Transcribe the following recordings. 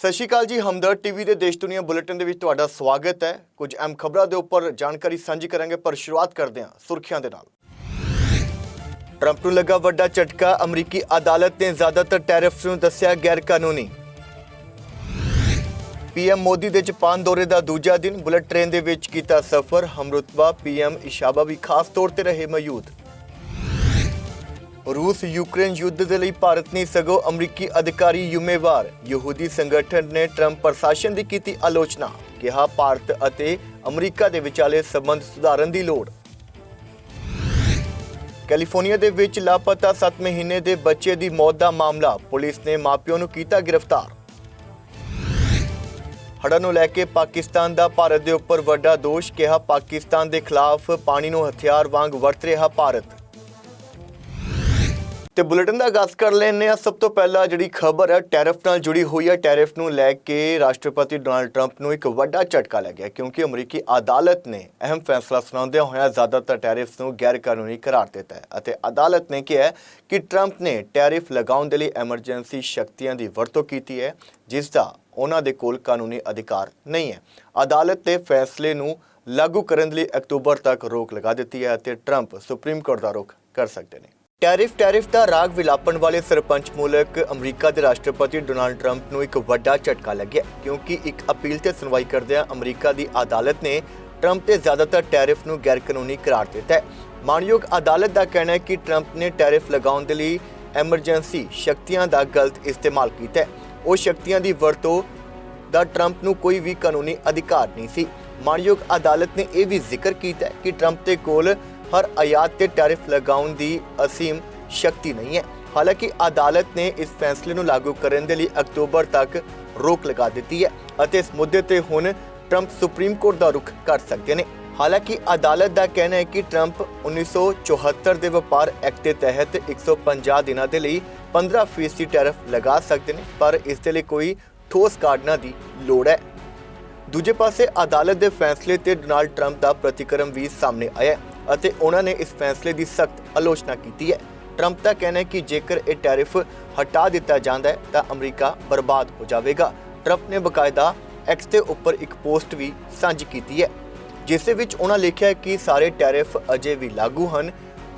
ਸਤਿ ਸ਼੍ਰੀ ਅਕਾਲ ਜੀ, ਹਮਦਰਦ ਟੀਵੀ ਦੇ ਦੇਸ਼ ਦੁਨੀਆ ਬੁਲੇਟਿਨ ਦੇ ਵਿੱਚ ਤੁਹਾਡਾ ਸਵਾਗਤ ਹੈ। ਕੁਝ ਅਹਿਮ ਖਬਰਾਂ ਦੇ ਉੱਪਰ ਜਾਣਕਾਰੀ ਸਾਂਝੀ ਕਰਾਂਗੇ, ਪਰ ਸ਼ੁਰੂਆਤ ਕਰਦੇ ਹਾਂ ਸੁਰਖੀਆਂ ਦੇ ਨਾਲ। ਟਰੰਪ ਨੂੰ ਲੱਗਾ ਵੱਡਾ ਝਟਕਾ, ਅਮਰੀਕੀ ਅਦਾਲਤ ਨੇ ਜ਼ਿਆਦਾਤਰ ਟੈਰਿਫਸ ਨੂੰ ਦੱਸਿਆ ਗੈਰ ਕਾਨੂੰਨੀ ਪੀਐਮ ਮੋਦੀ ਦੇ ਜਾਪਾਨ ਦੌਰੇ ਦਾ ਦੂਜਾ ਦਿਨ, ਬੁਲੇਟ ਟ੍ਰੇਨ ਦੇ ਵਿੱਚ ਕੀਤਾ ਸਫ਼ਰ, ਹਮਰੁਤਬਾ ਪੀਐਮ ਇਸ਼ਾਬਾ ਵੀ ਖਾਸ ਤੌਰ ਤੇ ਰਹੇ ਮੌਜੂਦ। ਰੂਸ ਯੂਕਰੇਨ ਯੁੱਧ ਦੇ ਲਈ ਭਾਰਤ ਨਹੀਂ ਸਗੋਂ ਅਮਰੀਕੀ ਅਧਿਕਾਰੀ ਜ਼ਿੰਮੇਵਾਰ ਯਹੂਦੀ ਸੰਗਠਨ ਨੇ ਟਰੰਪ ਪ੍ਰਸ਼ਾਸਨ ਦੀ ਕੀਤੀ ਆਲੋਚਨਾ, ਕਿਹਾ ਭਾਰਤ ਅਤੇ ਅਮਰੀਕਾ ਦੇ ਵਿਚਾਲੇ ਸਬੰਧ ਸੁਧਾਰਨ ਦੀ ਲੋੜ। ਕੈਲੀਫੋਰਨੀਆ ਦੇ ਵਿੱਚ ਲਾਪਤਾ 7 ਮਹੀਨੇ ਦੇ ਬੱਚੇ ਦੀ ਮੌਤ ਦਾ ਮਾਮਲਾ, ਪੁਲਿਸ ਨੇ ਮਾਪਿਆਂ ਨੂੰ ਕੀਤਾ ਗ੍ਰਿਫਤਾਰ। ਹੜ੍ਹਾਂ ਨੂੰ ਲੈ ਕੇ ਪਾਕਿਸਤਾਨ ਦਾ ਭਾਰਤ ਦੇ ਉੱਪਰ ਵੱਡਾ ਦੋਸ਼, ਕਿਹਾ ਪਾਕਿਸਤਾਨ ਦੇ ਖਿਲਾਫ ਪਾਣੀ ਨੂੰ ਹਥਿਆਰ ਵਾਂਗ ਵਰਤ ਰਿਹਾ ਭਾਰਤ। ਤੇ ਬੁਲੇਟਿਨ ਦਾ ਆਗਾਜ਼ ਕਰ ਲੈਂਦੇ ਆ ਸਭ ਤੋਂ ਪਹਿਲਾਂ ਜਿਹੜੀ ਖਬਰ ਹੈ ਟੈਰਿਫ ਨਾਲ ਜੁੜੀ ਹੋਈ ਹੈ ਟੈਰਿਫ ਨੂੰ ਲੈ ਕੇ ਰਾਸ਼ਟਰਪਤੀ ਡੋਨਾਲਡ ਟਰੰਪ ਨੂੰ ਇੱਕ ਵੱਡਾ ਝਟਕਾ ਲੱਗਿਆ ਕਿਉਂਕਿ ਅਮਰੀਕੀ ਅਦਾਲਤ ਨੇ ਅਹਿਮ ਫੈਸਲਾ ਸੁਣਾਉਂਦਿਆਂ ਹੋਇਆਂ ਜ਼ਿਆਦਾਤਰ ਟੈਰਿਫਸ ਨੂੰ ਗੈਰ ਕਾਨੂੰਨੀ ਕਰਾਰ ਦਿੱਤਾ ਹੈ ਅਤੇ ਅਦਾਲਤ ਨੇ ਕਿਹਾ ਕਿ ਟਰੰਪ ਨੇ ਟੈਰਿਫ ਲਗਾਉਣ ਦੇ ਲਈ ਐਮਰਜੈਂਸੀ ਸ਼ਕਤੀਆਂ ਦੀ ਵਰਤੋਂ ਕੀਤੀ ਹੈ, ਜਿਸ ਦਾ ਉਹਨਾਂ ਦੇ ਕੋਲ ਕਾਨੂੰਨੀ ਅਧਿਕਾਰ ਨਹੀਂ ਹੈ। ਅਦਾਲਤ ਦੇ ਫੈਸਲੇ ਨੂੰ ਲਾਗੂ ਕਰਨ ਲਈ ਅਕਤੂਬਰ ਤੱਕ ਰੋਕ ਲਗਾ ਦਿੱਤੀ ਹੈ ਅਤੇ ਟਰੰਪ ਸੁਪਰੀਮ ਕੋਰਟ ਦਾ ਰੁਖ ਕਰ ਸਕਦੇ ਨੇ। ਟੈਰਿਫ ਟੈਰਿਫ ਦਾ ਰਾਗ ਵਿਲਾਪਣ ਵਾਲੇ ਸਰਪੰਚ ਮੁਲਕ ਅਮਰੀਕਾ ਦੇ ਰਾਸ਼ਟਰਪਤੀ ਡੋਨਾਲਡ ਟਰੰਪ ਨੂੰ ਇੱਕ ਵੱਡਾ ਝਟਕਾ ਲੱਗਿਆ, ਕਿਉਂਕਿ ਇੱਕ ਅਪੀਲ ਤੇ ਸੁਣਵਾਈ ਕਰਦਿਆਂ ਅਮਰੀਕਾ ਦੀ ਅਦਾਲਤ ਨੇ ਟਰੰਪ ਤੇ ਜ਼ਿਆਦਾਤਰ ਟੈਰਿਫ ਨੂੰ ਗੈਰ ਕਰਾਰ ਦਿੱਤਾ ਹੈ। ਮਾਨਯੋਗ ਅਦਾਲਤ ਦਾ ਕਹਿਣਾ ਹੈ ਕਿ ਟਰੰਪ ਨੇ ਟੈਰਿਫ ਲਗਾਉਣ ਦੇ ਲਈ ਐਮਰਜੈਂਸੀ ਸ਼ਕਤੀਆਂ ਦਾ ਗਲਤ ਇਸਤੇਮਾਲ ਕੀਤਾ ਹੈ। ਉਹ ਸ਼ਕਤੀਆਂ ਦੀ ਵਰਤੋਂ ਦਾ ਟਰੰਪ ਨੂੰ ਕੋਈ ਵੀ ਕਾਨੂੰਨੀ ਅਧਿਕਾਰ ਨਹੀਂ ਸੀ। ਮਾਨਯੋਗ ਅਦਾਲਤ ਨੇ ਇਹ ਵੀ ਜ਼ਿਕਰ ਕੀਤਾ ਕਿ ਟਰੰਪ ਦੇ ਕੋਲ ਹਰ ਆਯਾਤ ਤੇ ਟੈਰਿਫ ਲਗਾਉਣ ਦੀ ਅਸੀਮ ਸ਼ਕਤੀ ਨਹੀਂ ਹੈ। ਹਾਲਾਂਕਿ ਅਦਾਲਤ ਨੇ ਇਸ ਫੈਸਲੇ ਨੂੰ ਲਾਗੂ ਕਰਨ ਦੇ ਲਈ ਅਕਤੂਬਰ ਤੱਕ ਰੋਕ ਲਗਾ ਦਿੱਤੀ ਹੈ ਅਤੇ ਇਸ ਮੁੱਦੇ ਤੇ ਹੁਣ ਟਰੰਪ ਸੁਪਰੀਮ ਕੋਰਟ ਦਾ ਰੁਖ ਕਰ ਸਕਦੇ ਨੇ। ਹਾਲਾਂਕਿ ਅਦਾਲਤ ਦਾ ਕਹਿਣਾ ਹੈ ਕਿ ਟਰੰਪ 1974 ਦੇ ਵਪਾਰ ਐਕਟ ਦੇ ਤਹਿਤ 150 ਦਿਨਾਂ ਦੇ ਲਈ 15% ਟੈਰਿਫ ਲਗਾ ਸਕਦੇ ਨੇ, ਪਰ ਇਸ ਦੇ ਲਈ ਕੋਈ ਠੋਸ ਕਾਰਨਾਂ ਦੀ ਲੋੜ ਹੈ। ਦੂਜੇ ਪਾਸੇ ਅਦਾਲਤ ਦੇ ਫੈਸਲੇ ਤੇ ਡੋਨਾਲਡ ਟਰੰਪ ਦਾ ਪ੍ਰਤੀਕਰਮ ਵੀ ਸਾਹਮਣੇ ਆਇਆ ਹੈ। ਅਤੇ ਉਹਨਾਂ ਨੇ ਇਸ ਫੈਸਲੇ ਦੀ ਸਖਤ ਆਲੋਚਨਾ ਕੀਤੀ ਹੈ। ਟਰੰਪ ਦਾ ਕਹਿਣਾ ਹੈ ਕਿ ਜੇਕਰ ਇਹ ਟੈਰਿਫ ਹਟਾ ਦਿੱਤਾ ਜਾਂਦਾ ਹੈ, ਤਾਂ ਅਮਰੀਕਾ ਬਰਬਾਦ ਹੋ ਜਾਵੇਗਾ। ਟਰੰਪ ਨੇ ਬਕਾਇਦਾ ਐਕਸ ਦੇ ਉੱਪਰ ਇੱਕ ਪੋਸਟ ਵੀ ਸਾਂਝੀ ਕੀਤੀ ਹੈ, ਜਿਸ ਵਿੱਚ ਉਹਨਾਂ ਲਿਖਿਆ ਕਿ ਸਾਰੇ ਟੈਰਿਫ ਅਜੇ ਵੀ ਲਾਗੂ ਹਨ।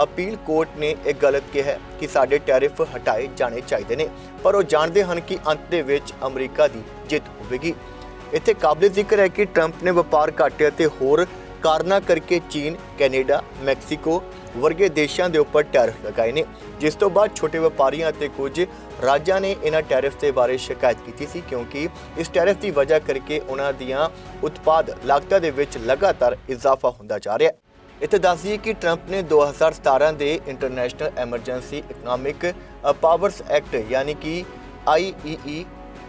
ਅਪੀਲ ਕੋਰਟ ਨੇ ਇਹ ਗਲਤ ਕਿਹਾ ਕਿ ਸਾਡੇ ਟੈਰਿਫ ਹਟਾਏ ਜਾਣੇ ਚਾਹੀਦੇ ਨੇ, ਪਰ ਉਹ ਜਾਣਦੇ ਹਨ ਕਿ ਅੰਤ ਦੇ ਵਿੱਚ ਅਮਰੀਕਾ ਦੀ ਜਿੱਤ ਹੋਵੇਗੀ। ਇੱਥੇ ਕਾਬਲੇ ਜ਼ਿਕਰ ਹੈ ਕਿ ਟਰੰਪ ਨੇ ਵਪਾਰ ਘਾਟੇ ਅਤੇ ਹੋਰ ਕਾਰਨਾਂ ਕਰਕੇ ਚੀਨ, ਕੈਨੇਡਾ, ਮੈਕਸੀਕੋ ਵਰਗੇ ਦੇਸ਼ਾਂ ਦੇ ਉੱਪਰ ਟੈਰਿਫ ਲਗਾਏ ਨੇ। ਜਿਸ ਤੋਂ ਬਾਅਦ ਛੋਟੇ ਵਪਾਰੀਆਂ ਅਤੇ ਕੁਝ ਰਾਜਾਂ ਨੇ ਇਹਨਾਂ ਟੈਰਿਫ ਦੇ ਬਾਰੇ ਸ਼ਿਕਾਇਤ ਕੀਤੀ ਸੀ ਕਿਉਂਕਿ ਇਸ ਟੈਰਿਫ ਦੀ ਵਜ੍ਹਾ ਕਰਕੇ ਉਹਨਾਂ ਦੀਆਂ ਉਤਪਾਦ ਲਾਗਤਾਂ ਦੇ ਵਿੱਚ ਲਗਾਤਾਰ ਇਜ਼ਾਫਾ ਹੁੰਦਾ ਜਾ ਰਿਹਾ ਹੈ। ਇੱਥੇ ਦੱਸ ਦਈਏ ਕਿ ਟਰੰਪ ਨੇ 2017 ਦੇ international emergency economic powers act ਯਾਨੀ ਕਿ ਆਈਈਈ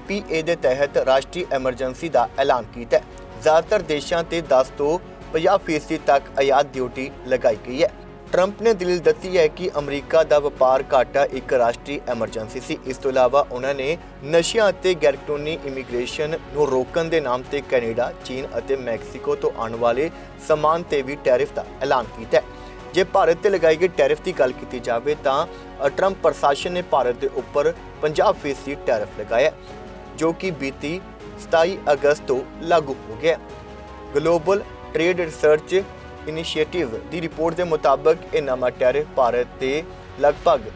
ਪੀਏ ਦੇ ਤਹਿਤ ਰਾਸ਼ਟਰੀ ਐਮਰਜੈਂਸੀ ਦਾ ਐਲਾਨ ਕੀਤਾ ਹੈ। ਜ਼ਿਆਦਾਤਰ ਦੇਸ਼ਾਂ ਤੇ 10 ਤੋਂ 50% ਤੱਕ ਆਯਾਤ ਡਿਊਟੀ ਲਗਾਈ ਗਈ ਹੈ। ਟਰੰਪ ਨੇ ਦਲੀਲ ਦਿੱਤੀ ਹੈ ਕਿ ਅਮਰੀਕਾ ਦਾ ਵਪਾਰ ਘਾਟਾ ਇੱਕ ਰਾਸ਼ਟਰੀ ਐਮਰਜੈਂਸੀ ਸੀ। ਇਸ ਤੋਂ ਇਲਾਵਾ ਉਹਨਾਂ ਨੇ ਨਸ਼ਿਆਂ ਅਤੇ ਗੈਰਕਾਨੂੰਨੀ ਇਮੀਗ੍ਰੇਸ਼ਨ ਨੂੰ ਰੋਕਣ ਦੇ ਨਾਮ ਤੇ ਕੈਨੇਡਾ, ਚੀਨ ਅਤੇ ਮੈਕਸੀਕੋ ਤੋਂ ਆਉਣ ਵਾਲੇ ਸਮਾਨ ਤੇ ਵੀ ਟੈਰਿਫ ਦਾ ਐਲਾਨ ਕੀਤਾ ਹੈ। ਜੇ ਭਾਰਤ ਤੇ ਲਗਾਈ ਗਈ ਟੈਰਿਫ ਦੀ ਗੱਲ ਕੀਤੀ ਜਾਵੇ ਤਾਂ ਟਰੰਪ ਪ੍ਰਸ਼ਾਸਨ ਨੇ ਭਾਰਤ ਦੇ ਉੱਪਰ 50% ਟੈਰਿਫ ਲਗਾਇਆ ਜੋ ਕਿ ਬੀਤੀ 27 ਅਗਸਤ ਤੋਂ ਲਾਗੂ ਹੋ ਗਿਆ ਗਲੋਬਲ ਟ੍ਰੇਡ ਰਿਸਰਚ ਇਨੀਸ਼ੀਏਟਿਵ ਦੀ ਰਿਪੋਰਟ ਦੇ ਮੁਤਾਬਕ ਇਹ ਨਵਾਂ ਟੈਰਿਫ ਭਾਰਤ ਤੇ ਲਗਭਗ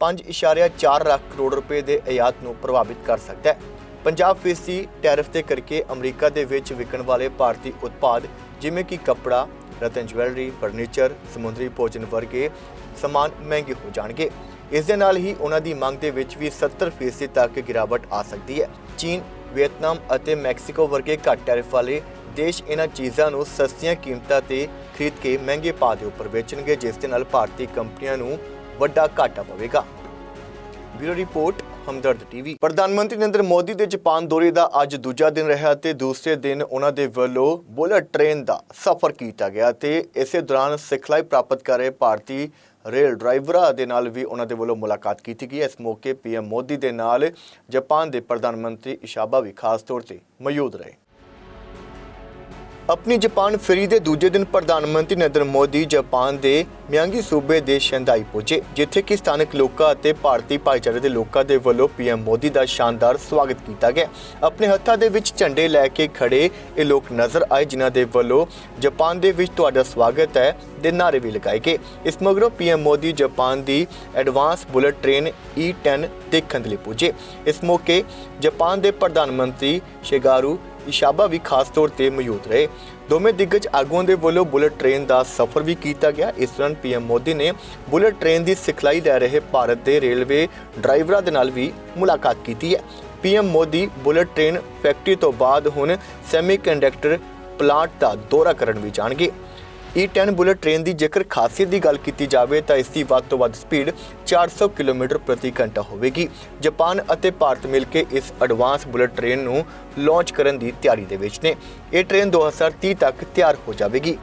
5.4 ਲੱਖ ਕਰੋੜ ਰੁਪਏ ਦੇ ਆਯਾਤ ਨੂੰ ਪ੍ਰਭਾਵਿਤ ਕਰ ਸਕਦਾ ਹੈ। 50% ਟੈਰਿਫ ਤੇ ਕਰਕੇ ਅਮਰੀਕਾ ਦੇ ਵਿੱਚ ਵਿਕਣ ਵਾਲੇ ਭਾਰਤੀ ਉਤਪਾਦ ਜਿਵੇਂ ਕਿ ਕੱਪੜਾ, ਰਤਨ ਜਵੈਲਰੀ, ਫਰਨੀਚਰ, ਸਮੁੰਦਰੀ ਭੋਜਨ ਵਰਗੇ ਸਮਾਨ ਮਹਿੰਗੇ ਹੋ ਜਾਣਗੇ। ਇਸ ਦੇ ਨਾਲ ਹੀ ਉਹਨਾਂ ਦੀ ਮੰਗ ਦੇ ਵਿੱਚ ਵੀ 70% ਤੱਕ ਗਿਰਾਵਟ ਆ ਸਕਦੀ ਹੈ। ਚੀਨ, ਵੀਅਤਨਾਮ ਅਤੇ ਮੈਕਸੀਕੋ ਵਰਗੇ ਘੱਟ ਟੈਰਿਫ ਵਾਲੇ ਦੇਸ਼ ਇਹਨਾਂ ਚੀਜ਼ਾਂ ਨੂੰ ਸਸਤੀਆਂ ਕੀਮਤਾਂ ਤੇ ਖਰੀਦ ਕੇ ਮਹਿੰਗੇ ਭਾਅ ਦੇ ਉੱਪਰ ਵੇਚਣਗੇ, ਜਿਸ ਦੇ ਨਾਲ ਭਾਰਤੀ ਕੰਪਨੀਆਂ ਨੂੰ ਵੱਡਾ ਘਾਟਾ ਪਵੇਗਾ। Bureau report, Hamdard TV. ਪ੍ਰਧਾਨ ਮੰਤਰੀ ਨਰਿੰਦਰ ਮੋਦੀ ਦੇ ਜਾਪਾਨ ਦੌਰੇ ਦਾ ਅੱਜ ਦੂਜਾ ਦਿਨ ਰਿਹਾ ਤੇ ਦੂਸਰੇ ਦਿਨ ਉਹਨਾਂ ਦੇ ਵੱਲੋਂ ਬੁਲਟ ਟ੍ਰੇਨ ਦਾ ਸਫ਼ਰ ਕੀਤਾ ਗਿਆ ਤੇ ਇਸੇ ਦੌਰਾਨ ਸਿਖਲਾਈ ਪ੍ਰਾਪਤ ਕਰ ਰਹੇ ਭਾਰਤੀ ਰੇਲ ਡਰਾਈਵਰਾਂ ਦੇ ਨਾਲ ਵੀ ਉਹਨਾਂ ਦੇ ਵੱਲੋਂ ਮੁਲਾਕਾਤ ਕੀਤੀ ਗਈ। ਇਸ ਮੌਕੇ ਪੀਐਮ ਮੋਦੀ ਦੇ ਨਾਲ ਜਾਪਾਨ ਦੇ ਪ੍ਰਧਾਨ ਮੰਤਰੀ ਇਸ਼ਾਬਾ ਵੀ ਖਾਸ ਤੌਰ ਤੇ ਮੌਜੂਦ ਰਹੇ। ਆਪਣੀ ਜਾਪਾਨ ਫੇਰੀ ਦੇ ਦੂਜੇ ਦਿਨ ਪ੍ਰਧਾਨ ਮੰਤਰੀ ਨਰਿੰਦਰ ਮੋਦੀ ਜਾਪਾਨ ਦੇ ਮਿਆਂਗੀ ਸੂਬੇ ਦੇ ਸ਼ੰਦਾਈ ਪਹੁੰਚੇ, ਜਿੱਥੇ ਕਿ ਸਥਾਨਕ ਲੋਕਾਂ ਅਤੇ ਭਾਰਤੀ ਭਾਈਚਾਰੇ ਦੇ ਲੋਕਾਂ ਦੇ ਵੱਲੋਂ ਪੀਐਮ ਮੋਦੀ ਦਾ ਸ਼ਾਨਦਾਰ ਸਵਾਗਤ ਕੀਤਾ ਗਿਆ। ਆਪਣੇ ਹੱਥਾਂ ਦੇ ਵਿੱਚ ਝੰਡੇ ਲੈ ਕੇ ਖੜੇ ਇਹ ਲੋਕ ਨਜ਼ਰ ਆਏ, ਜਿਨ੍ਹਾਂ ਦੇ ਵੱਲੋਂ ਜਾਪਾਨ ਦੇ ਵਿੱਚ ਤੁਹਾਡਾ ਸਵਾਗਤ ਹੈ ਦੇ ਨਾਅਰੇ ਵੀ ਲਗਾਏ ਗਏ। ਇਸ ਮਗਰੋਂ ਪੀਐਮ ਮੋਦੀ ਜਾਪਾਨ ਦੀ ਐਡਵਾਂਸ ਬੁਲਟ ਟ੍ਰੇਨ E10 ਦੇਖਣ ਦੇ ਲਈ ਪਹੁੰਚੇ। ਇਸ ਮੌਕੇ ਜਾਪਾਨ ਦੇ ਪ੍ਰਧਾਨ ਮੰਤਰੀ ਸ਼ਿਗਾਰੂ ਇਸ਼ਾਬਾ ਵੀ ਖਾਸ ਤੌਰ ਤੇ ਮੌਜੂਦ ਰਹੇ। ਦੋਵੇਂ ਦਿੱਗਜ ਆਗੂਆਂ ਦੇ ਵੱਲੋਂ ਬੁਲਟ ਟ੍ਰੇਨ ਦਾ ਸਫ਼ਰ ਵੀ ਕੀਤਾ ਗਿਆ। ਇਸ ਦੌਰਾਨ ਪੀਐਮ ਮੋਦੀ ਨੇ ਬੁਲਟ ਟ੍ਰੇਨ ਦੀ ਸਿਖਲਾਈ ਲੈ ਰਹੇ ਭਾਰਤ ਦੇ ਰੇਲਵੇ ਡਰਾਈਵਰਾਂ ਦੇ ਨਾਲ ਵੀ ਮੁਲਾਕਾਤ ਕੀਤੀ ਹੈ। PM Modi bullet train factory ਤੋਂ ਬਾਅਦ ਹੁਣ ਸੈਮੀਕੰਡਕਟਰ ਪਲਾਂਟ ਦਾ ਦੌਰਾ ਕਰਨ ਵੀ ਜਾਣਗੇ। E10 ਬੁਲੇਟ ਟ੍ਰੇਨ ਦੀ ਜੇਕਰ ਖਾਸੀਅਤ ਦੀ ਗੱਲ ਕੀਤੀ ਜਾਵੇ ਤਾਂ ਇਸ ਦੀ ਵੱਧ ਤੋਂ ਵੱਧ ਸਪੀਡ 400 ਕਿਲੋਮੀਟਰ ਪ੍ਰਤੀ ਘੰਟਾ ਹੋਵੇਗੀ। ਜਾਪਾਨ ਅਤੇ ਭਾਰਤ ਮਿਲ ਕੇ ਇਸ ਐਡਵਾਂਸ ਬੁਲੇਟ ਟ੍ਰੇਨ ਨੂੰ ਲਾਂਚ ਕਰਨ ਦੀ ਤਿਆਰੀ ਦੇ ਵਿੱਚ ਨੇ। ਇਹ ਟ੍ਰੇਨ 2030 ਤੱਕ ਤਿਆਰ ਹੋ ਜਾਵੇਗੀ।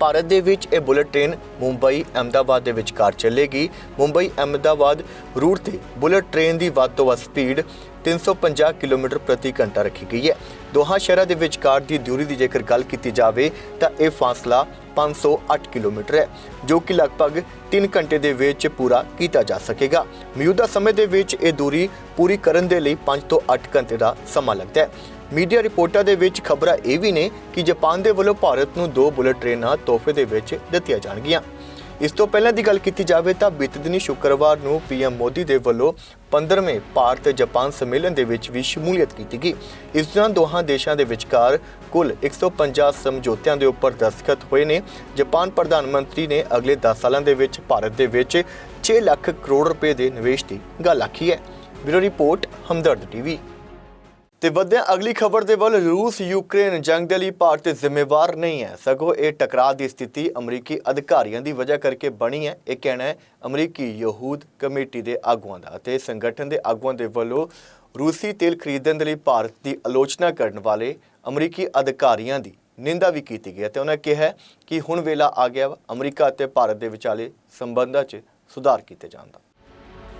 ਭਾਰਤ ਦੇ ਵਿੱਚ ਇਹ ਬੁਲੇਟ ਟ੍ਰੇਨ ਮੁੰਬਈ, ਅਹਮਦਾਬਾਦ ਦੇ ਵਿਚਕਾਰ ਚੱਲੇਗੀ। ਮੁੰਬਈ, ਅਹਮਦਾਬਾਦ ਰੂਟ ਤੇ ਬੁਲੇਟ ਟ੍ਰੇਨ ਦੀ ਵੱਧ ਤੋਂ ਵੱਧ ਸਪੀਡ 350 ਕਿਲੋਮੀਟਰ ਪ੍ਰਤੀ ਘੰਟਾ ਰੱਖੀ ਗਈ ਹੈ। ਦੋਹਾਂ ਸ਼ਹਿਰਾਂ ਦੇ ਵਿਚਕਾਰ ਦੀ ਦੂਰੀ ਦੀ ਜੇਕਰ ਗੱਲ ਕੀਤੀ ਜਾਵੇ ਤਾਂ ਇਹ ਫਾਸਲਾ 508 ਕਿਲੋਮੀਟਰ ਹੈ, ਜੋ ਕਿ ਲਗਭਗ 3 ਘੰਟੇ ਦੇ ਵਿੱਚ ਪੂਰਾ ਕੀਤਾ ਜਾ ਸਕੇਗਾ। ਮੌਜੂਦਾ ਸਮੇਂ ਦੇ ਵਿੱਚ ਇਹ ਦੂਰੀ ਪੂਰੀ ਕਰਨ ਦੇ ਲਈ 5 ਤੋਂ 8 ਘੰਟੇ ਦਾ ਸਮਾਂ ਲੱਗਦਾ ਹੈ। ਮੀਡੀਆ ਰਿਪੋਰਟਾਂ ਦੇ ਵਿੱਚ ਖਬਰਾਂ ਇਹ ਵੀ ਨੇ ਕਿ ਜਾਪਾਨ ਦੇ ਵੱਲੋਂ ਭਾਰਤ ਨੂੰ ਦੋ ਬੁਲੇਟ ਟ੍ਰੇਨਾਂ ਤੋਹਫੇ ਦੇ ਵਿੱਚ ਦਿੱਤੀਆਂ ਜਾਣਗੀਆਂ। ਇਸ ਤੋਂ ਪਹਿਲਾਂ ਦੀ ਗੱਲ ਕੀਤੀ ਜਾਵੇ ਤਾਂ ਬੀਤੇ ਦਿਨੀ ਸ਼ੁੱਕਰਵਾਰ ਨੂੰ ਪੀਐਮ ਮੋਦੀ ਦੇ ਵੱਲੋਂ 15ਵੇਂ ਭਾਰਤ ਜਾਪਾਨ ਸੰਮੇਲਨ ਦੇ ਵਿੱਚ ਵੀ ਸ਼ਮੂਲੀਅਤ ਕੀਤੀ ਗਈ। ਇਸ ਦੌਰਾਨ ਦੋਹਾਂ ਦੇਸ਼ਾਂ ਦੇ ਵਿਚਕਾਰ ਕੁੱਲ 150 ਸਮਝੌਤਿਆਂ ਦੇ ਉੱਪਰ ਦਸਤਖਤ ਹੋਏ ਨੇ। ਜਾਪਾਨ ਪ੍ਰਧਾਨ ਮੰਤਰੀ ਨੇ ਅਗਲੇ 10 ਸਾਲਾਂ ਦੇ ਵਿੱਚ ਭਾਰਤ ਦੇ ਵਿੱਚ 6 ਲੱਖ ਕਰੋੜ ਰੁਪਏ ਦੇ ਨਿਵੇਸ਼ ਦੀ ਗੱਲ ਆਖੀ ਹੈ। Bureau report, Hamdard TV. ਤੇ ਵਧਿਆ ਅਗਲੀ ਖਬਰ ਦੇ ਵੱਲ ਰੂਸ ਯੂਕਰੇਨ ਜੰਗ ਦੇ ਲਈ ਭਾਰਤ ਜ਼ਿੰਮੇਵਾਰ ਨਹੀਂ ਹੈ। ਸਗੋਂ ਇਹ ਟਕਰਾਅ ਦੀ ਸਥਿਤੀ ਅਮਰੀਕੀ ਅਧਿਕਾਰੀਆਂ ਦੀ ਵਜ੍ਹਾ ਕਰਕੇ ਬਣੀ ਹੈ। ਇਹ ਕਹਿਣਾ ਹੈ, ਅਮਰੀਕੀ ਯਹੂਦ ਕਮੇਟੀ ਦੇ ਆਗੂਆਂ ਦਾ ਅਤੇ ਸੰਗਠਨ ਦੇ ਆਗੂਆਂ ਦੇ ਵੱਲੋਂ ਰੂਸੀ ਤੇਲ ਖਰੀਦਣ ਦੇ ਲਈ ਭਾਰਤ ਦੀ ਆਲੋਚਨਾ ਕਰਨ ਵਾਲੇ ਅਮਰੀਕੀ ਅਧਿਕਾਰੀਆਂ ਦੀ ਨਿੰਦਾ ਵੀ ਕੀਤੀ ਗਈ ਹੈ ਤੇ ਉਹਨਾਂ ਕਿਹਾ ਕਿ ਹੁਣ ਵੇਲਾ ਆ ਗਿਆ ਵਾ, ਅਮਰੀਕਾ ਅਤੇ ਭਾਰਤ ਦੇ ਵਿਚਾਲੇ ਸੰਬੰਧਾਂ 'ਚ ਸੁਧਾਰ ਕੀਤੇ ਜਾਣ ਦਾ।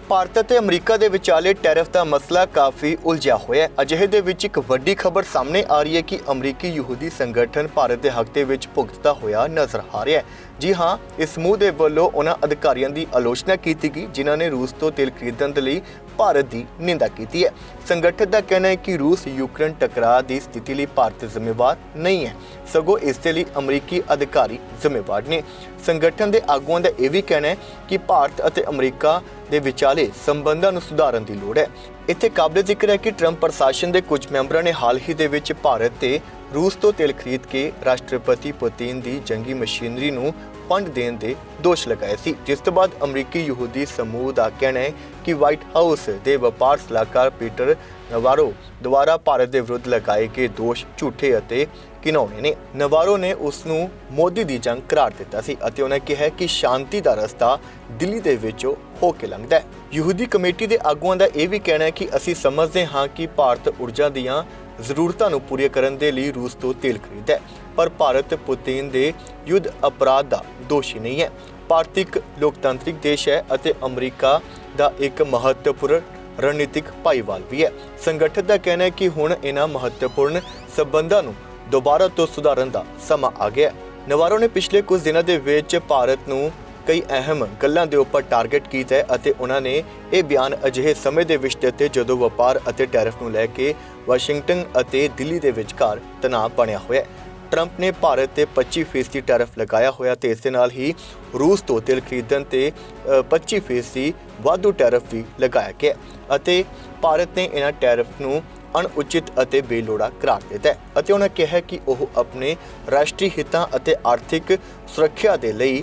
ਭਾਰਤ ਅਤੇ ਅਮਰੀਕਾ ਦੇ ਵਿਚਾਲੇ ਟੈਰਿਫ ਦਾ ਮਸਲਾ ਕਾਫੀ ਉਲਝਿਆ ਹੋਇਆ ਹੈ। ਅਜਿਹੇ ਦੇ ਵਿੱਚ ਇੱਕ ਵੱਡੀ ਖਬਰ ਸਾਹਮਣੇ ਆ ਰਹੀ ਹੈ ਕਿ ਅਮਰੀਕੀ ਯਹੂਦੀ ਸੰਗਠਨ ਭਾਰਤ ਦੇ ਹੱਕ ਦੇ ਵਿੱਚ ਭੁਗਤਦਾ ਹੋਇਆ ਨਜ਼ਰ ਆ ਰਿਹਾ ਹੈ। ਜੀ ਹਾਂ, ਇਸ ਸਮੂਹ ਦੇ ਵੱਲੋਂ ਉਹਨਾਂ ਅਧਿਕਾਰੀਆਂ ਦੀ ਆਲੋਚਨਾ ਕੀਤੀ ਗਈ, ਜਿਨ੍ਹਾਂ ਨੇ ਰੂਸ ਤੋਂ ਤੇਲ ਖਰੀਦਣ ਦੇ ਲਈ ਭਾਰਤ ਦੀ ਨਿੰਦਾ ਕੀਤੀ ਹੈ। ਸੰਗਠਨ ਦਾ ਕਹਿਣਾ ਹੈ ਕਿ ਰੂਸ ਯੂਕਰੇਨ ਟਕਰਾਅ ਦੀ ਸਥਿਤੀ ਲਈ ਭਾਰਤ ਜ਼ਿੰਮੇਵਾਰ ਨਹੀਂ ਹੈ। ਸਗੋਂ ਇਸ ਦੇ ਲਈ ਅਮਰੀਕੀ ਅਧਿਕਾਰੀ ਜ਼ਿੰਮੇਵਾਰ ਨੇ। ਸੰਗਠਨ ਦੇ ਆਗੂਆਂ ਦਾ ਇਹ ਵੀ ਕਹਿਣਾ ਹੈ ਕਿ ਭਾਰਤ ਅਤੇ ਅਮਰੀਕਾ ਦੇ ਵਿਚਾਲੇ ਸੰਬੰਧਾਂ ਨੂੰ ਸੁਧਾਰਨ ਦੀ ਲੋੜ ਹੈ। ਇੱਥੇ ਕਾਬਲੇ ਜ਼ਿਕਰ ਹੈ ਕਿ ਟਰੰਪ ਪ੍ਰਸ਼ਾਸਨ ਦੇ ਕੁਝ ਮੈਂਬਰਾਂ ਨੇ ਹਾਲ ਹੀ ਦੇ ਵਿੱਚ ਭਾਰਤ ਤੇ ਰੂਸ ਤੋਂ ਤੇਲ ਖਰੀਦ ਕੇ ਰਾਸ਼ਟਰਪਤੀ ਪੁਤਿਨ ਦੀ ਜੰਗੀ ਮਸ਼ੀਨਰੀ ਨੂੰ ਫੰਡ ਦੇਣ ਦੇ ਦੋਸ਼ ਲਗਾਏ ਸੀ। ਜਿਸ ਤੋਂ ਬਾਅਦ ਅਮਰੀਕੀ ਯਹੂਦੀ ਸਮੂਹ ਦਾ ਕਹਿਣਾ ਹੈ ਕਿ ਵਾਈਟ ਹਾਊਸ ਦੇ ਵਪਾਰ ਸਲਾਹਕਾਰ ਪੀਟਰ ਨਵਾਰੋ ਦੁਆਰਾ ਭਾਰਤ ਦੇ ਵਿਰੁੱਧ ਲਗਾਏ ਗਏ ਦੋਸ਼ ਝੂਠੇ ਅਤੇ ਘਿਨੌਣੇ ਨੇ। ਨਵਾਰੋ ਨੇ ਉਸ ਨੂੰ ਮੋਦੀ ਦੀ ਜੰਗ ਕਰਾਰ ਦਿੱਤਾ ਸੀ ਅਤੇ ਉਹਨੇ ਕਿਹਾ ਕਿ ਸ਼ਾਂਤੀ ਦਾ ਰਸਤਾ ਦਿੱਲੀ ਦੇ ਵਿੱਚੋਂ ਹੋ ਕੇ ਲੰਘਦਾ ਹੈ। ਯਹੂਦੀ ਕਮੇਟੀ ਦੇ ਆਗੂਆਂ ਦਾ ਇਹ ਵੀ ਕਹਿਣਾ ਹੈ ਕਿ ਅਸੀਂ ਸਮਝਦੇ ਹਾਂ ਕਿ ਭਾਰਤ ਊਰਜਾ ਦੀਆਂ ਜ਼ਰੂਰਤਾਂ ਨੂੰ ਪੂਰੀਆਂ ਕਰਨ ਦੇ ਲਈ ਰੂਸ ਤੋਂ ਤੇਲ ਖਰੀਦਦਾ ਹੈ। ਪਰ ਭਾਰਤ ਪੁਤਿਨ ਦੇ ਯੁੱਧ ਅਪਰਾਧ ਦਾ ਦੋਸ਼ੀ ਨਹੀਂ ਹੈ। ਭਾਰਤ ਇੱਕ ਲੋਕਤੰਤਰਿਕ ਦੇਸ਼ ਹੈ ਅਤੇ ਅਮਰੀਕਾ ਦਾ ਇੱਕ ਮਹੱਤਵਪੂਰਨ ਰਣਨੀਤਿਕ ਭਾਈਵਾਲ ਵੀ ਹੈ। ਸੰਗਠਨ ਦਾ ਕਹਿਣਾ ਹੈ ਕਿ ਹੁਣ ਇਹਨਾਂ ਮਹੱਤਵਪੂਰਨ ਸਬੰਧਾਂ ਨੂੰ ਦੁਬਾਰਾ ਤੋਂ ਸੁਧਾਰਨ ਦਾ ਸਮਾਂ ਆ ਗਿਆ ਨਵਾਰੋ ਨੇ ਪਿਛਲੇ ਕੁਝ ਦਿਨਾਂ ਦੇ ਵਿੱਚ ਭਾਰਤ ਨੂੰ ਕਈ ਅਹਿਮ ਗੱਲਾਂ ਦੇ ਉੱਪਰ ਟਾਰਗੇਟ ਕੀਤਾ ਹੈ ਅਤੇ ਉਹਨਾਂ ਨੇ ਇਹ ਬਿਆਨ ਅਜਿਹੇ ਸਮੇਂ ਦੇ ਵਿੱਚ ਦਿੱਤੇ ਜਦੋਂ ਵਪਾਰ ਅਤੇ ਟੈਰਿਫ ਨੂੰ ਲੈ ਕੇ ਵਾਸ਼ਿੰਗਟਨ ਅਤੇ ਦਿੱਲੀ ਦੇ ਵਿਚਕਾਰ ਤਣਾਅ ਬਣਿਆ ਹੋਇਆ ਹੈ। ਟਰੰਪ ਨੇ ਭਾਰਤ ਤੇ 25% ਟੈਰਿਫ ਲਗਾਇਆ ਹੋਇਆ ਤੇ ਇਸ ਦੇ ਨਾਲ ਹੀ ਰੂਸ ਤੋਂ ਤੇਲ ਖਰੀਦਣ ਤੇ ਅ, 25% ਵਾਧੂ ਟੈਰਿਫ ਵੀ ਲਗਾਇਆ ਗਿਆ ਅਤੇ ਭਾਰਤ ਨੇ ਇਹਨਾਂ ਟੈਰਿਫ ਨੂੰ ਅਣਉਚਿਤ ਅਤੇ ਬੇਲੋੜਾ ਕਰਾਰ ਦਿੱਤਾ ਹੈ ਅਤੇ ਉਹਨਾਂ ਕਿਹਾ ਕਿ ਉਹ ਆਪਣੇ ਰਾਸ਼ਟਰੀ ਹਿੱਤਾਂ ਅਤੇ ਆਰਥਿਕ ਸੁਰੱਖਿਆ ਦੇ ਲਈ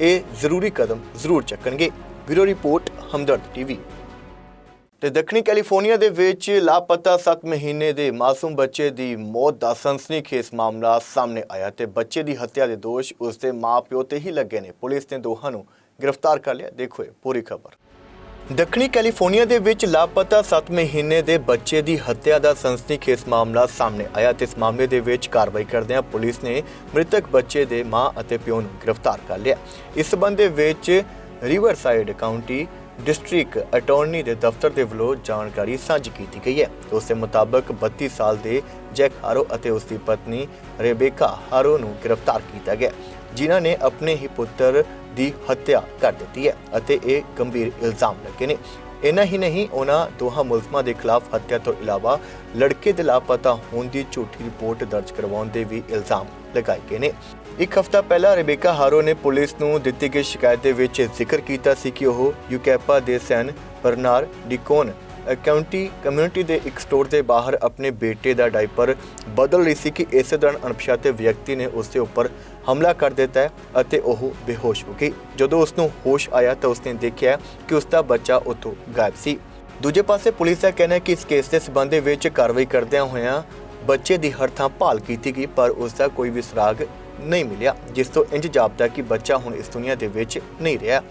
ਇਹ ਜ਼ਰੂਰੀ ਕਦਮ ਜ਼ਰੂਰ ਚੱਕਣਗੇ। Bureau report, Hamdard TV. ਤੇ ਦੱਖਣੀ ਕੈਲੀਫੋਰਨੀਆ ਦੇ ਵਿੱਚ ਲਾਪਤਾ 7 ਮਹੀਨੇ ਦੇ ਮਾਸੂਮ ਬੱਚੇ ਦੀ ਮੌਤ ਦਾ ਸਨਸਨੀਖੇਜ਼ ਮਾਮਲਾ ਸਾਹਮਣੇ ਆਇਆ ਤੇ ਬੱਚੇ ਦੀ ਹੱਤਿਆ ਦੇ ਦੋਸ਼ ਉਸ ਦੇ ਮਾਪਿਓ ਤੇ ਹੀ ਲੱਗੇ ਨੇ। ਪੁਲਿਸ ਨੇ ਦੋਹਾਂ ਨੂੰ ਗ੍ਰਿਫਤਾਰ ਕਰ ਲਿਆ। ਦੇਖੋ ਇਹ ਪੂਰੀ ਖਬਰ। ਦੱਖਣੀ ਕੈਲੀਫੋਰਨੀਆ ਦੇ ਵਿੱਚ ਲਾਪਤਾ 7 ਮਹੀਨੇ ਦੇ ਬੱਚੇ ਦੀ ਹੱਤਿਆ ਦਾ ਸਨਸਨੀਖੇਜ਼ ਮਾਮਲਾ ਸਾਹਮਣੇ ਆਇਆ। ਤੇ ਇਸ ਮਾਮਲੇ ਦੇ ਵਿੱਚ ਕਾਰਵਾਈ ਕਰਦਿਆਂ ਪੁਲਿਸ ਨੇ ਮ੍ਰਿਤਕ ਬੱਚੇ ਦੇ ਮਾਂ ਅਤੇ ਪਿਓ ਨੂੰ ਗ੍ਰਿਫਤਾਰ ਕਰ ਲਿਆ। ਇਸ ਸਬੰਧ ਦੇ ਵਿੱਚ ਰਿਵਰਸਾਈਡ ਕਾਉਂਟੀ ਡਿਸਟ੍ਰਿਕਟ ਅਟਾਰਨੀ ਦੇ ਦਫ਼ਤਰ ਦੇ ਵੱਲੋਂ ਜਾਣਕਾਰੀ ਸਾਂਝੀ ਕੀਤੀ ਗਈ ਹੈ। ਉਸ ਦੇ ਮੁਤਾਬਕ 32 ਸਾਲ ਦੇ ਜੈਕ ਹਾਰੋ ਅਤੇ ਉਸ ਦੀ ਪਤਨੀ ਰੇਬੇਕਾ ਹਾਰੋ ਨੂੰ ਗ੍ਰਿਫਤਾਰ ਕੀਤਾ ਗਿਆ। ਜਿਨ੍ਹਾਂ ਨੇ ਆਪਣੇ ਹੀ ਪੁੱਤਰ ਦੀ ਹੱਤਿਆ ਕਰ ਦਿੱਤੀ ਹੈ ਅਤੇ ਇਹ ਗੰਭੀਰ ਇਲਜ਼ਾਮ ਲੱਗੇ ਨੇ। ਇਨਾ ਹੀ ਨਹੀਂ, ਉਹਨਾਂ ਦੋਹਾਂ ਮੁਲਜ਼ਮਾਂ ਦੇ ਖਿਲਾਫ ਹੱਤਿਆ ਤੋਂ ਇਲਾਵਾ ਲੜਕੇ ਦੇ ਲਾਪਤਾ ਹੋਣ ਦੀ ਝੂਠੀ ਰਿਪੋਰਟ ਦਰਜ ਕਰਵਾਉਣ ਦੇ ਵੀ ਇਲਜ਼ਾਮ ਲਗਾਏ ਗਏ ਨੇ। ਇੱਕ ਹਫ਼ਤਾ ਪਹਿਲਾਂ ਰੇਬੇਕਾ ਹਾਰੋ ਨੇ ਪੁਲਿਸ ਨੂੰ ਦਿੱਤੀ ਗਈ ਸ਼ਿਕਾਇਤ ਦੇ ਵਿੱਚ ਜ਼ਿਕਰ ਕੀਤਾ ਸੀ ਕਿ ਉਹ ਯੂਕੈਪਾ ਦੇ ਸੈਨ ਬਰਨਾਰ ਡਿਕੋਨ ਕਾਉਂਟੀ ਕਮਿਊਨਿਟੀ ਦੇ ਇੱਕ ਸਟੋਰ ਦੇ ਬਾਹਰ ਆਪਣੇ ਬੇਟੇ ਦਾ ਡਾਈਪਰ ਬਦਲ ਰਹੀ ਸੀ ਕਿ ਇਸੇ ਦੌਰਾਨ ਅਣਪਛਾਤੇ ਵਿਅਕਤੀ ਨੇ ਉਸ ਦੇ ਉੱਪਰ ਹਮਲਾ ਕਰ ਦਿੱਤਾ ਅਤੇ ਉਹ ਬੇਹੋਸ਼ ਹੋ ਗਈ। ਜਦੋਂ ਉਸ ਨੂੰ ਹੋਸ਼ ਆਇਆ ਤਾਂ ਉਸਨੇ ਦੇਖਿਆ ਕਿ ਉਸ ਦਾ ਬੱਚਾ ਉੱਥੋਂ ਗਾਇਬ ਸੀ। ਦੂਜੇ ਪਾਸੇ ਪੁਲਿਸ ਦਾ ਕਹਿਣਾ ਹੈ ਕਿ ਇਸ ਕੇਸ ਦੇ ਸਬੰਧ ਵਿੱਚ ਕਾਰਵਾਈ ਕਰਦਿਆਂ ਹੋਇਆਂ ਬੱਚੇ ਦੀ ਹਰ ਥਾਂ ਭਾਲ ਕੀਤੀ ਗਈ, ਪਰ ਉਸ ਦਾ ਕੋਈ ਵੀ ਸੁਰਾਗ ਨਹੀਂ ਮਿਲਿਆ, ਜਿਸ ਤੋਂ ਇੰਜ ਜਾਪਦਾ ਕਿ ਬੱਚਾ ਹੁਣ ਇਸ ਦੁਨੀਆ ਦੇ ਵਿੱਚ ਨਹੀਂ ਰਿਹਾ।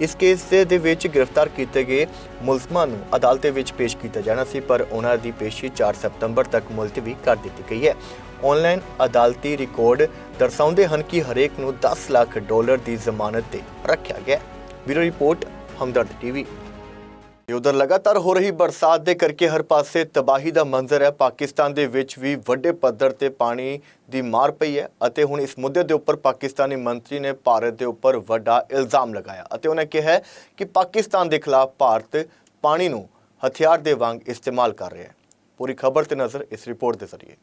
ਇਸ ਕੇਸ ਦੇ ਵਿੱਚ ਗ੍ਰਿਫਤਾਰ ਕੀਤੇ ਗਏ ਮੁਲਜ਼ਮਾਂ ਨੂੰ ਅਦਾਲਤ ਵਿੱਚ ਪੇਸ਼ ਕੀਤਾ ਜਾਣਾ ਸੀ, ਪਰ ਉਹਨਾਂ ਦੀ ਪੇਸ਼ੀ 4 ਸਤੰਬਰ ਤੱਕ ਮੁਲਤਵੀ ਕਰ ਦਿੱਤੀ ਗਈ ਹੈ ਆਨਲਾਈਨ ਅਦਾਲਤੀ ਰਿਕਾਰਡ ਦਰਸਾਉਂਦੇ ਹਨ ਕਿ ਹਰੇਕ ਨੂੰ 10 ਲੱਖ ਡਾਲਰ ਦੀ ਜ਼ਮਾਨਤ ਤੇ ਰੱਖਿਆ ਗਿਆ ਹੈ। ਬਿਊਰੋ ਰਿਪੋਰਟ, ਹਮਦਰਦ ਟੀਵੀ ਤੇ ਉਧਰ ਲਗਾਤਾਰ ਹੋ ਰਹੀ ਬਰਸਾਤ ਦੇ ਕਰਕੇ ਹਰ ਪਾਸੇ ਤਬਾਹੀ ਦਾ ਮੰਜ਼ਰ ਹੈ। ਪਾਕਿਸਤਾਨ ਦੇ ਵਿੱਚ ਵੀ ਵੱਡੇ ਪੱਧਰ ਤੇ ਪਾਣੀ ਦੀ ਮਾਰ ਪਈ ਹੈ ਅਤੇ ਹੁਣ ਇਸ ਮੁੱਦੇ ਦੇ ਉੱਪਰ ਪਾਕਿਸਤਾਨੀ ਮੰਤਰੀ ਨੇ ਭਾਰਤ ਦੇ ਉੱਪਰ ਵੱਡਾ ਇਲਜ਼ਾਮ ਲਗਾਇਆ ਅਤੇ ਉਹਨੇ ਕਿਹਾ ਕਿ ਪਾਕਿਸਤਾਨ ਦੇ ਖਿਲਾਫ ਭਾਰਤ ਪਾਣੀ ਨੂੰ ਹਥਿਆਰ ਦੇ ਵਾਂਗ ਇਸਤੇਮਾਲ ਕਰ ਰਿਹਾ ਹੈ। ਪੂਰੀ ਖਬਰ ਤੇ ਨਜ਼ਰ ਇਸ ਰਿਪੋਰਟ ਦੇ ਜ਼ਰੀਏ।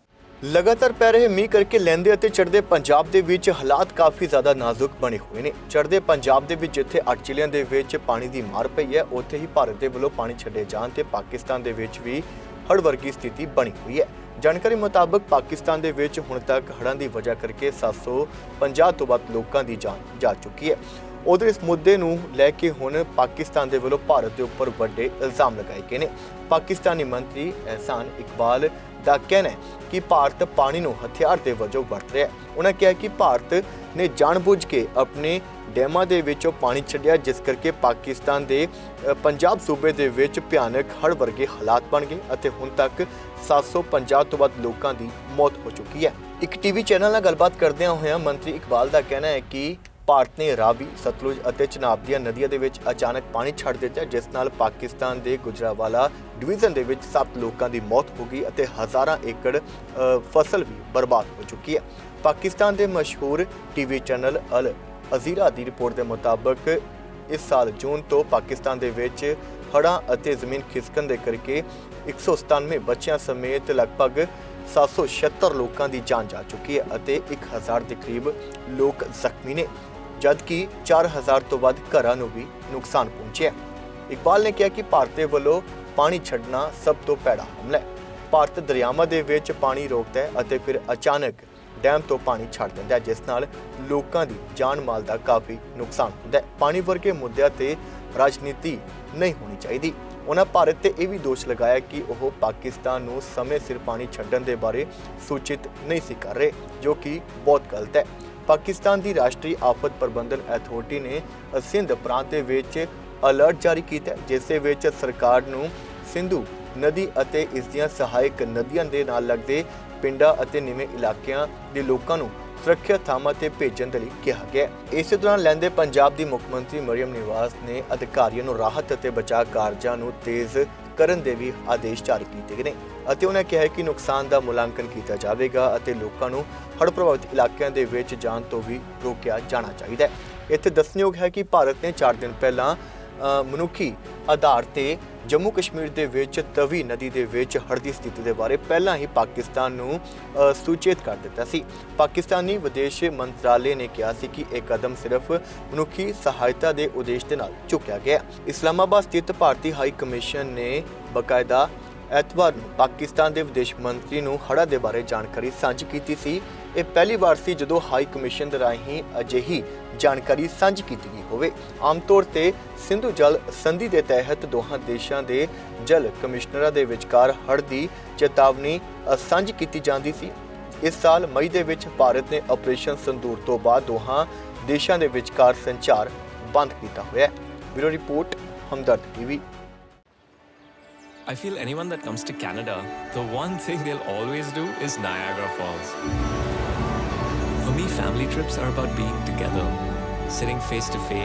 ਲਗਾਤਾਰ ਪੈ ਰਹੇ ਮੀਂਹ ਕਰਕੇ ਲੈਂਦੇ ਅਤੇ ਚੜ੍ਹਦੇ ਪੰਜਾਬ ਦੇ ਵਿੱਚ ਹਾਲਾਤ ਕਾਫੀ ਜ਼ਿਆਦਾ ਨਾਜ਼ੁਕ ਬਣੇ ਹੋਏ ਨੇ। ਚੜ੍ਹਦੇ ਪੰਜਾਬ ਦੇ ਵਿੱਚ ਜਿੱਥੇ ਅੱਠ ਜ਼ਿਲ੍ਹਿਆਂ ਦੇ ਵਿੱਚ ਪਾਣੀ ਦੀ ਮਾਰ ਪਈ ਹੈ, ਉੱਥੇ ਹੀ ਭਾਰਤ ਦੇ ਵੱਲੋਂ ਪਾਣੀ ਛੱਡੇ ਜਾਣ ਤੇ ਪਾਕਿਸਤਾਨ ਦੇ ਵਿੱਚ ਵੀ ਹੜ੍ਹ ਵਰਗੀ ਸਥਿਤੀ ਬਣੀ ਹੋਈ ਹੈ। ਜਾਣਕਾਰੀ ਮੁਤਾਬਕ ਪਾਕਿਸਤਾਨ ਦੇ ਵਿੱਚ ਹੁਣ ਤੱਕ ਹੜ੍ਹਾਂ ਦੀ ਵਜ੍ਹਾ ਕਰਕੇ 750 ਤੋਂ ਵੱਧ ਲੋਕਾਂ ਦੀ ਜਾਨ ਜਾ ਚੁੱਕੀ ਹੈ। ਉਧਰ ਇਸ ਮੁੱਦੇ ਨੂੰ ਲੈ ਕੇ ਹੁਣ ਪਾਕਿਸਤਾਨ ਦੇ ਵੱਲੋਂ ਭਾਰਤ ਦੇ ਉੱਪਰ ਵੱਡੇ ਇਲਜ਼ਾਮ ਲਗਾਏ ਗਏ ਨੇ। ਪਾਕਿਸਤਾਨੀ ਮੰਤਰੀ ਅਹਿਸਾਨ ਇਕਬਾਲ ਦਾ ਕਹਿਣਾ ਹੈ ਕਿ ਭਾਰਤ ਪਾਣੀ ਨੂੰ ਹਥਿਆਰ ਦੇ ਵਜੋਂ ਵਰਤ ਰਿਹਾ ਹੈ। ਉਹਨਾਂ ਕਿਹਾ ਕਿ ਭਾਰਤ ਨੇ ਜਾਣਬੁੱਝ ਕੇ ਆਪਣੇ ਡੈਮਾਂ ਦੇ ਵਿੱਚੋਂ ਪਾਣੀ ਛੱਡਿਆ, ਜਿਸ ਕਰਕੇ ਪਾਕਿਸਤਾਨ ਦੇ ਪੰਜਾਬ ਸੂਬੇ ਦੇ ਵਿੱਚ ਭਿਆਨਕ ਹੜ੍ਹ ਵਰਗੇ ਹਾਲਾਤ ਬਣ ਗਏ ਅਤੇ ਹੁਣ ਤੱਕ 750 ਤੋਂ ਵੱਧ ਲੋਕਾਂ ਦੀ ਮੌਤ ਹੋ ਚੁੱਕੀ ਹੈ। ਇੱਕ ਟੀਵੀ ਚੈਨਲ ਨਾਲ ਗੱਲਬਾਤ ਕਰਦਿਆਂ ਹੋਇਆਂ ਮੰਤਰੀ ਇਕਬਾਲ ਦਾ ਕਹਿਣਾ ਹੈ ਕਿ ਭਾਰਤ ਨੇ ਰਾਵੀ, ਸਤਲੁਜ ਅਤੇ ਚਨਾਬ ਦੀਆਂ ਨਦੀਆਂ ਦੇ ਵਿੱਚ ਅਚਾਨਕ ਪਾਣੀ ਛੱਡ ਦਿੱਤਾ, ਜਿਸ ਨਾਲ ਪਾਕਿਸਤਾਨ ਦੇ ਗੁਜਰਾਵਾਲਾ ਡਿਵੀਜ਼ਨ ਦੇ ਵਿੱਚ 7 ਲੋਕਾਂ ਦੀ ਮੌਤ ਹੋ ਗਈ ਅਤੇ ਹਜ਼ਾਰਾਂ ਏਕੜ ਫਸਲ ਵੀ ਬਰਬਾਦ ਹੋ ਚੁੱਕੀ ਹੈ। ਪਾਕਿਸਤਾਨ ਦੇ ਮਸ਼ਹੂਰ ਟੀਵੀ ਚੈਨਲ ਅਲ ਅਜ਼ੀਰਾ ਦੀ ਰਿਪੋਰਟ ਦੇ ਮੁਤਾਬਕ, ਇਸ ਸਾਲ ਜੂਨ ਤੋਂ ਪਾਕਿਸਤਾਨ ਦੇ ਵਿੱਚ ਹੜ੍ਹਾਂ ਅਤੇ ਜ਼ਮੀਨ ਖਿਸਕਣ ਦੇ ਕਰਕੇ 197 ਬੱਚਿਆਂ ਸਮੇਤ ਲਗਭਗ 776 ਲੋਕਾਂ ਦੀ ਜਾਨ ਜਾ ਚੁੱਕੀ ਹੈ ਅਤੇ 1000 ਦੇ ਕਰੀਬ ਲੋਕ ਜ਼ਖਮੀ ਨੇ। ਜਦਕਿ 4000 ਤੋਂ ਵੱਧ ਘਰਾਂ ਨੂੰ ਵੀ ਨੁਕਸਾਨ ਪਹੁੰਚਿਆ ਇਕਬਾਲ ਨੇ ਕਿਹਾ ਕਿ ਭਾਰਤ ਦੇ ਵੱਲੋਂ ਪਾਣੀ ਛੱਡਣਾ ਸਭ ਤੋਂ ਭੈੜਾ ਹਮਲਾ ਹੈ। ਭਾਰਤ ਦਰਿਆਵਾਂ ਦੇ ਵਿੱਚ ਪਾਣੀ ਰੋਕਦਾ ਹੈ ਅਤੇ ਫਿਰ ਅਚਾਨਕ ਡੈਮ ਤੋਂ ਪਾਣੀ ਛੱਡ ਦਿੰਦਾ ਹੈ, ਜਿਸ ਨਾਲ ਲੋਕਾਂ ਦੀ ਜਾਨ ਮਾਲ ਦਾ ਕਾਫੀ ਨੁਕਸਾਨ ਹੁੰਦਾ ਹੈ। ਪਾਣੀ ਵਰਗੇ ਮੁੱਦਿਆਂ ਤੇ ਰਾਜਨੀਤੀ ਨਹੀਂ ਹੋਣੀ ਚਾਹੀਦੀ। ਉਹਨਾਂ ਭਾਰਤ ਤੇ ਇਹ ਵੀ ਦੋਸ਼ ਲਗਾਇਆ ਕਿ ਉਹ ਪਾਕਿਸਤਾਨ ਨੂੰ ਸਮੇਂ ਸਿਰ ਪਾਣੀ ਛੱਡਣ ਦੇ ਬਾਰੇ ਸੂਚਿਤ ਨਹੀਂ ਸੀ ਕਰ ਰਹੇ, ਜੋ ਕਿ ਬਹੁਤ ਗਲਤ ਹੈ। ਪਾਕਿਸਤਾਨ ਦੀ ਰਾਸ਼ਟਰੀ ਆਫਤ ਪ੍ਰਬੰਧਨ ਅਥਾਰਟੀ ਨੇ ਸਿੰਧ ਪ੍ਰਾਂਤ ਦੇ ਵਿੱਚ ਅਲਰਟ ਜਾਰੀ ਕੀਤਾ ਜਿਸ ਦੇ ਵਿੱਚ ਸਰਕਾਰ ਨੂੰ ਸਿੰਧੂ ਨਦੀ ਅਤੇ ਇਸ ਦੀਆਂ ਸਹਾਇਕ ਨਦੀਆਂ ਦੇ ਨਾਲ ਲੱਗਦੇ ਪਿੰਡਾਂ ਅਤੇ ਨਿਵੇਂ ਇਲਾਕਿਆਂ ਦੇ ਲੋਕਾਂ ਨੂੰ ਸੁਰੱਖਿਅਤ ਥਾਵਾਂ ਤੇ ਭੇਜਣ ਦੇ ਲਈ ਕਿਹਾ ਗਿਆ ਇਸੇ ਦੌਰਾਨ ਲੈਂਦੇ ਪੰਜਾਬ ਦੀ ਮੁੱਖ ਮੰਤਰੀ ਮਰੀਮ ਨਿਵਾਸ ਨੇ ਅਧਿਕਾਰੀਆਂ ਨੂੰ ਰਾਹਤ ਅਤੇ ਬਚਾਅ ਕਾਰਜਾਂ ਨੂੰ ਤੇਜ਼ ਕਰਨ ਦੇ ਵੀ ਆਦੇਸ਼ ਜਾਰੀ ਕੀਤੇ ਗਏ ਨੇ। ਅਤੇ ਉਹਨਾਂ ਕਿਹਾ ਕਿ ਨੁਕਸਾਨ ਦਾ ਮੁਲਾਂਕਣ ਕੀਤਾ ਜਾਵੇਗਾ ਅਤੇ ਲੋਕਾਂ ਨੂੰ ਹੜ੍ਹ ਪ੍ਰਭਾਵਿਤ ਇਲਾਕਿਆਂ ਦੇ ਵਿੱਚ ਜਾਣ ਤੋਂ ਵੀ ਰੋਕਿਆ ਜਾਣਾ ਚਾਹੀਦਾ ਹੈ। ਇੱਥੇ ਦੱਸਣਯੋਗ ਹੈ ਕਿ ਭਾਰਤ ਨੇ 4 ਦਿਨ ਪਹਿਲਾਂ ਮਨੁੱਖੀ ਆਧਾਰ ਤੇ ਜੰਮੂ ਕਸ਼ਮੀਰ ਦੇ ਵਿੱਚ ਤਵੀ ਨਦੀ ਦੇ ਵਿੱਚ ਹੜ੍ਹ ਦੀ ਸਥਿਤੀ ਦੇ ਬਾਰੇ ਪਹਿਲਾਂ ਹੀ ਪਾਕਿਸਤਾਨ ਨੂੰ ਸੂਚਿਤ ਕਰ ਦਿੱਤਾ ਸੀ। ਪਾਕਿਸਤਾਨੀ ਵਿਦੇਸ਼ ਮੰਤਰਾਲੇ ਨੇ ਕਿਹਾ ਸੀ ਕਿ ਇਹ ਕਦਮ ਸਿਰਫ ਮਨੁੱਖੀ ਸਹਾਇਤਾ ਦੇ ਉਦੇਸ਼ ਦੇ ਨਾਲ ਚੁੱਕਿਆ ਗਿਆ ਇਸਲਾਮਾਬਾਦ ਸਥਿਤ ਭਾਰਤੀ ਹਾਈ ਕਮਿਸ਼ਨ ਨੇ ਬਕਾਇਦਾ ਐਤਵਾਰ ਨੂੰ ਪਾਕਿਸਤਾਨ ਦੇ ਵਿਦੇਸ਼ ਮੰਤਰੀ ਨੂੰ ਹੜ੍ਹਾਂ ਦੇ ਬਾਰੇ ਜਾਣਕਾਰੀ ਸਾਂਝੀ ਕੀਤੀ ਸੀ। ਇਹ ਪਹਿਲੀ ਵਾਰ ਸੀ ਜਦੋਂ ਹਾਈ ਕਮਿਸ਼ਨ ਦੇ ਰਾਹੀਂ ਅਜਿਹੀ ਜਾਣਕਾਰੀ ਸਾਂਝੀ ਕੀਤੀ ਗਈ ਹੋਵੇ। ਆਮ ਤੌਰ ਤੇ ਸਿੰਧੂ ਜਲ ਸੰਧੀ ਦੇ ਤਹਿਤ ਦੋਹਾਂ ਦੇਸ਼ਾਂ ਦੇ ਜਲ ਕਮਿਸ਼ਨਰਾਂ ਦੇ ਵਿਚਕਾਰ ਹੜ੍ਹ ਦੀ ਚੇਤਾਵਨੀ ਸਾਂਝੀ ਕੀਤੀ ਜਾਂਦੀ ਸੀ। ਇਸ ਸਾਲ ਮਈ ਦੇ ਵਿੱਚ ਭਾਰਤ ਨੇ ਆਪਰੇਸ਼ਨ ਸੰਦੂਰ ਤੋਂ ਬਾਅਦ ਦੋਹਾਂ ਦੇਸ਼ਾਂ ਦੇ ਵਿਚਕਾਰ ਸੰਚਾਰ ਬੰਦ ਕੀਤਾ ਹੋਇਆ ਹੈ। Bureau report, Hamdard TV. I feel anyone that comes to Canada, the one thing they'll always do is Niagara Falls. For me, family trips are about being together, sitting face to face.